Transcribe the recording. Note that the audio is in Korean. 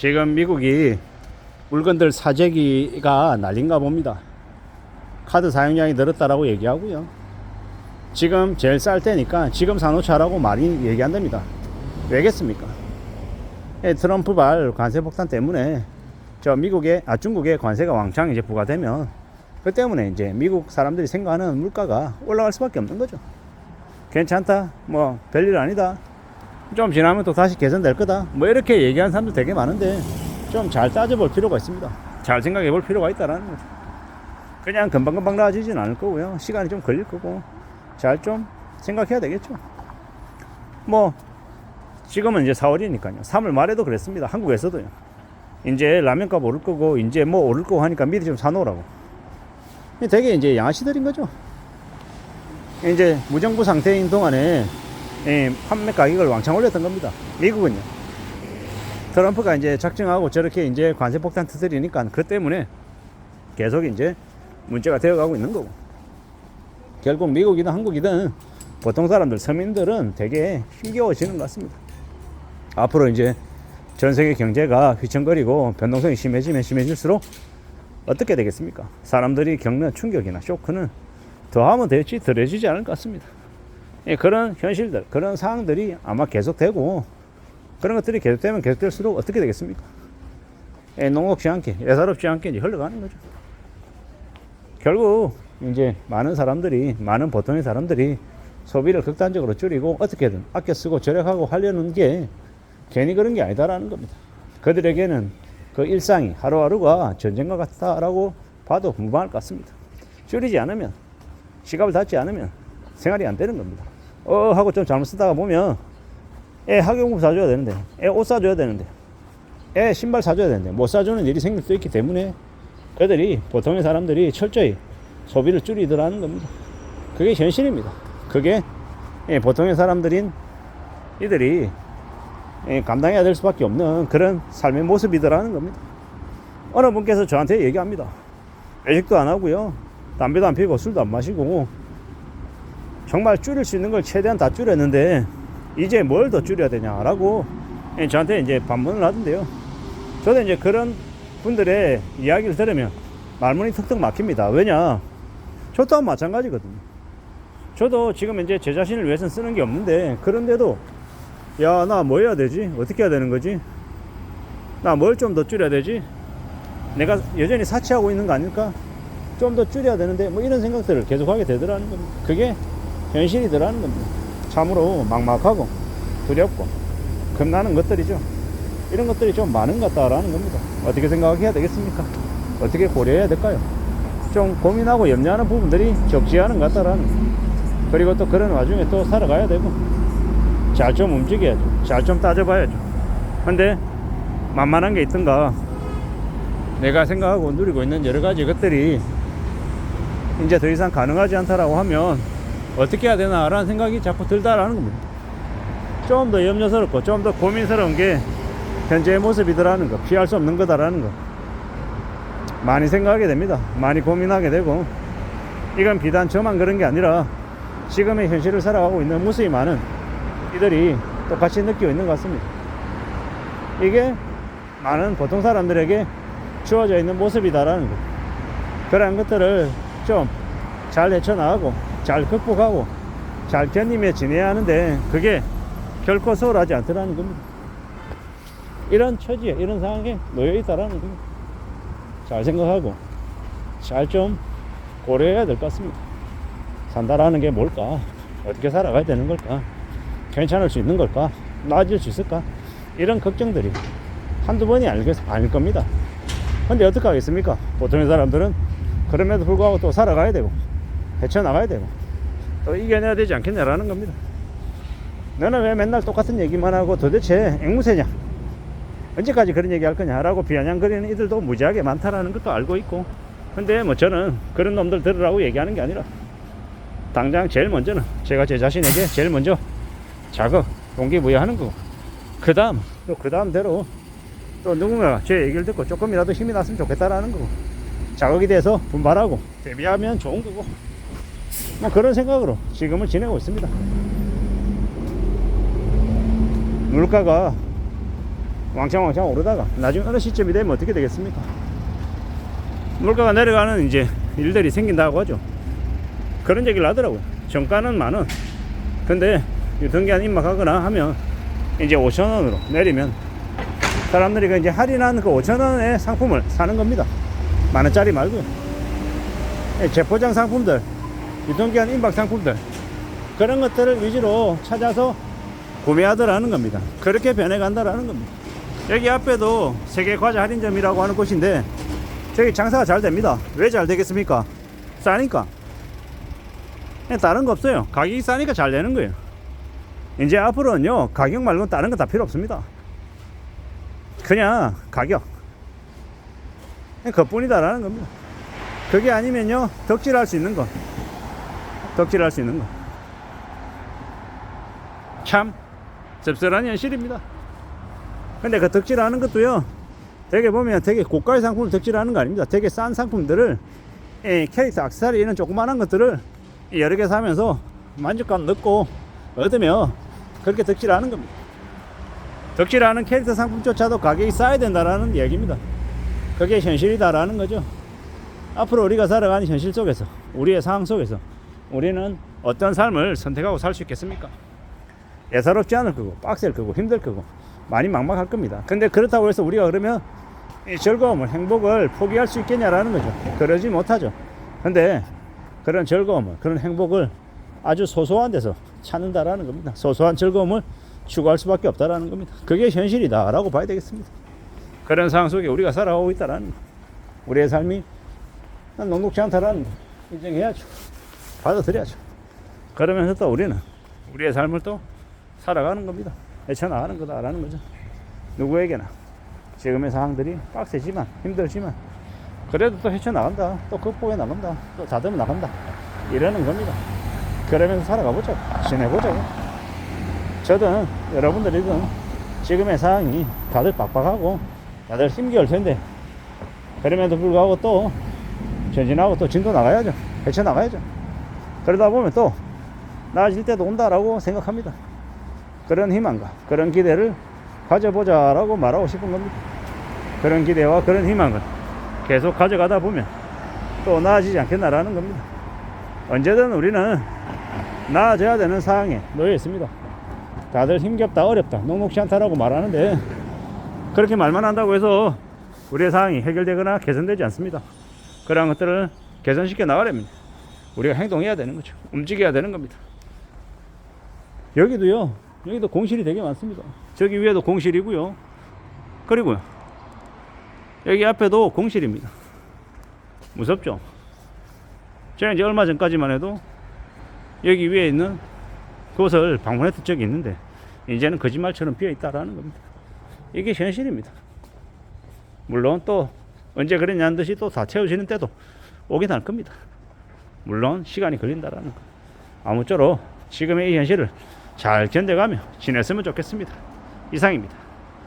지금 미국이 물건들 사재기가 난린가 봅니다. 카드 사용량이 늘었다라고 얘기하고요. 지금 제일 쌀 때니까 지금 사놓자라고 많이 얘기한답니다. 왜겠습니까? 예, 트럼프 발 관세 폭탄 때문에 저 미국의 아 중국의 관세가 왕창 이제 부과되면 그 때문에 이제 미국 사람들이 생각하는 물가가 올라갈 수밖에 없는 거죠. 괜찮다, 뭐 별일 아니다. 좀 지나면 또 다시 개선될 거다. 뭐 이렇게 얘기하는 사람도 되게 많은데 좀 잘 따져볼 필요가 있습니다. 잘 생각해 볼 필요가 있다라는 거죠. 그냥 금방금방 나아지진 않을 거고요. 시간이 좀 걸릴 거고 잘 좀 생각해야 되겠죠. 뭐 지금은 이제 4월이니까요. 3월 말에도 그랬습니다. 한국에서도요. 이제 라면값 오를 거고 이제 뭐 오를 거고 하니까 미리 좀 사놓으라고. 되게 이제 양아치들인 거죠. 이제 무정부 상태인 동안에 예, 판매 가격을 왕창 올렸던 겁니다. 미국은요. 트럼프가 이제 작정하고 저렇게 이제 관세 폭탄 터뜨리니까 그 때문에 계속 이제 문제가 되어가고 있는 거고. 결국 미국이든 한국이든 보통 사람들, 서민들은 되게 힘겨워지는 것 같습니다. 앞으로 이제 전 세계 경제가 휘청거리고 변동성이 심해지면 심해질수록 어떻게 되겠습니까? 사람들이 겪는 충격이나 쇼크는 더하면 될지 덜해지지 않을 것 같습니다. 예, 그런 현실들, 그런 상황들이 아마 계속되고 그런 것들이 계속되면 계속될수록 어떻게 되겠습니까? 예, 농업지 않게, 예사롭지 않게 이제 흘러가는 거죠. 결국 이제 많은 사람들이, 많은 보통의 사람들이 소비를 극단적으로 줄이고 어떻게든 아껴 쓰고 절약하고 하려는 게 괜히 그런 게 아니다라는 겁니다. 그들에게는 그 일상이 하루하루가 전쟁과 같다라고 봐도 무방할 것 같습니다. 줄이지 않으면 지갑을 닫지 않으면 생활이 안 되는 겁니다. 어 하고 좀 잘못 쓰다가 보면 애 학용품 사줘야 되는데 애 옷 사줘야 되는데 애 신발 사줘야 되는데 못 사주는 일이 생길 수 있기 때문에 그들이 보통의 사람들이 철저히 소비를 줄이더라는 겁니다. 그게 현실입니다. 그게 예, 보통의 사람들인 이들이 예, 감당해야 될 수밖에 없는 그런 삶의 모습이더라는 겁니다. 어느 분께서 저한테 얘기합니다. 외식도 안 하고요. 담배도 안 피고 술도 안 마시고 정말 줄일 수 있는 걸 최대한 다 줄였는데 이제 뭘 더 줄여야 되냐라고 예, 저한테 이제 반문을 하던데요. 저도 이제 그런 분들의 이야기를 들으면 말문이 턱턱 막힙니다. 왜냐? 저 또한 마찬가지거든요. 저도 지금 이제 제 자신을 위해서는 쓰는 게 없는데 그런데도 야 나 뭐 해야 되지? 어떻게 해야 되는 거지? 나 뭘 좀 더 줄여야 되지? 내가 여전히 사치하고 있는 거 아닐까? 좀 더 줄여야 되는데 뭐 이런 생각들을 계속 하게 되더라는 겁니다. 그게 현실이더라는 겁니다. 참으로 막막하고 두렵고 겁나는 것들이죠. 이런 것들이 좀 많은 것 같다라는 겁니다. 어떻게 생각해야 되겠습니까? 어떻게 고려해야 될까요? 좀 고민하고 염려하는 부분들이 적지 않은 것 같다라는. 그리고 또 그런 와중에 또 살아가야 되고 잘 좀 움직여야죠. 잘 좀 따져봐야죠. 근데 만만한 게 있던가 내가 생각하고 누리고 있는 여러 가지 것들이 이제 더 이상 가능하지 않다라고 하면 어떻게 해야 되나라는 생각이 자꾸 들다라는 겁니다. 좀 더 염려스럽고 좀 더 고민스러운 게 현재의 모습이더라는 거, 피할 수 없는 거다라는 거. 많이 생각하게 됩니다. 많이 고민하게 되고 이건 비단 저만 그런 게 아니라 지금의 현실을 살아가고 있는 무수히 많은 이들이 똑같이 느끼고 있는 것 같습니다. 이게 많은 보통 사람들에게 주어져 있는 모습이다라는 거. 그런 것들을 좀 잘 헤쳐나가고 잘 극복하고 잘 견디며 지내야 하는데 그게 결코 수월하지 않더라는 겁니다. 이런 처지에 이런 상황에 놓여 있다라는 겁니다. 잘 생각하고 잘 좀 고려해야 될 것 같습니다. 산다라는 게 뭘까? 어떻게 살아가야 되는 걸까? 괜찮을 수 있는 걸까? 나아질 수 있을까? 이런 걱정들이 한두 번이 아닐, 아닐 겁니다. 근데 어떻게 하겠습니까? 보통의 사람들은 그럼에도 불구하고 또 살아가야 되고, 헤쳐나가야 되고, 또 이겨내야 되지 않겠냐라는 겁니다. 너는 왜 맨날 똑같은 얘기만 하고 도대체 앵무새냐? 언제까지 그런 얘기 할 거냐라고 비아냥거리는 이들도 무지하게 많다라는 것도 알고 있고, 근데 뭐 저는 그런 놈들 들으라고 얘기하는 게 아니라, 당장 제일 먼저는 제가 제 자신에게 제일 먼저 자극, 동기 부여하는 거고, 그 다음, 또 그 다음대로 또 누군가 제 얘기를 듣고 조금이라도 힘이 났으면 좋겠다라는 거고, 자극이 돼서 분발하고, 대비하면 좋은 거고, 뭐 그런 생각으로 지금은 지내고 있습니다. 물가가 왕창왕창 오르다가 나중에 어느 시점이 되면 어떻게 되겠습니까? 물가가 내려가는 이제 일들이 생긴다고 하죠. 그런 얘기를 하더라고요. 정가는 만원. 근데 유통기한 임박하거나 하면 이제 5천 원으로 내리면 사람들이 그 이제 할인한 그 5천 원의 상품을 사는 겁니다. 만 원짜리 말고요. 예, 재포장 상품들, 유통기한 임박 상품들 그런 것들을 위주로 찾아서 구매하더라는 겁니다. 그렇게 변해간다라는 겁니다. 여기 앞에도 세계 과자 할인점이라고 하는 곳인데 저기 장사가 잘 됩니다. 왜 잘 되겠습니까? 싸니까. 예, 다른 거 없어요. 가격이 싸니까 잘 되는 거예요. 이제 앞으로는요, 가격 말고 다른 거 다 필요 없습니다. 그냥 가격. 그냥 그뿐이다라는 겁니다. 그게 아니면요, 덕질할 수 있는 거. 덕질할 수 있는 거. 참, 씁쓸한 현실입니다. 근데 그 덕질하는 것도요, 되게 보면 되게 고가의 상품을 덕질하는 거 아닙니다. 되게 싼 상품들을, 이 캐릭터 악세사리 이런 조그만한 것들을 여러 개 사면서 만족감 넣고 얻으며 그렇게 덕질하는 겁니다. 덕질하는 캐릭터 상품조차도 가격이 싸야 된다라는 얘기입니다. 그게 현실이다라는 거죠. 앞으로 우리가 살아가는 현실 속에서 우리의 상황 속에서 우리는 어떤 삶을 선택하고 살 수 있겠습니까? 예사롭지 않을 거고 빡셀 거고 힘들 거고 많이 막막할 겁니다. 근데 그렇다고 해서 우리가 그러면 이 즐거움을 행복을 포기할 수 있겠냐라는 거죠. 그러지 못하죠. 근데 그런 즐거움을 그런 행복을 아주 소소한 데서 찾는다라는 겁니다. 소소한 즐거움을 추구할 수밖에 없다라는 겁니다. 그게 현실이다라고 봐야 되겠습니다. 그런 상황 속에 우리가 살아가고 있다라는 거. 우리의 삶이 녹록지 않다라는 거 인정해야죠. 받아들여야죠. 그러면서 또 우리는 우리의 삶을 또 살아가는 겁니다. 헤쳐나가는 거다라는 거죠. 누구에게나 지금의 상황들이 빡세지만 힘들지만 그래도 또 헤쳐나간다. 또 극복해 나간다. 또 다듬어 나간다. 이러는 겁니다. 그러면서 살아가보자. 지내보자고. 저든 여러분들이든 지금의 상황이 다들 빡빡하고 다들 힘겨울 텐데 그럼에도 불구하고 또 전진하고 또 진도 나가야죠. 헤쳐나가야죠. 그러다 보면 또 나아질 때도 온다라고 생각합니다. 그런 희망과 그런 기대를 가져보자라고 말하고 싶은 겁니다. 그런 기대와 그런 희망을 계속 가져가다 보면 또 나아지지 않겠나라는 겁니다. 언제든 우리는 나아져야 되는 상황에 놓여 있습니다. 다들 힘겹다, 어렵다, 녹록지 않다라고 말하는데 그렇게 말만 한다고 해서 우리의 상황이 해결되거나 개선되지 않습니다. 그러한 것들을 개선시켜 나가려면 우리가 행동해야 되는 거죠. 움직여야 되는 겁니다. 여기도요, 여기도 공실이 되게 많습니다. 저기 위에도 공실이고요. 그리고요, 여기 앞에도 공실입니다. 무섭죠? 제가 이제 얼마 전까지만 해도 여기 위에 있는 그곳을 방문했던 적이 있는데 이제는 거짓말처럼 비어 있다라는 겁니다. 이게 현실입니다. 물론 또 언제 그랬냐는 듯이 또 다 채워지는 때도 오긴 할 겁니다. 물론 시간이 걸린다라는 거. 아무쪼록 지금의 이 현실을 잘 견뎌가며 지냈으면 좋겠습니다. 이상입니다.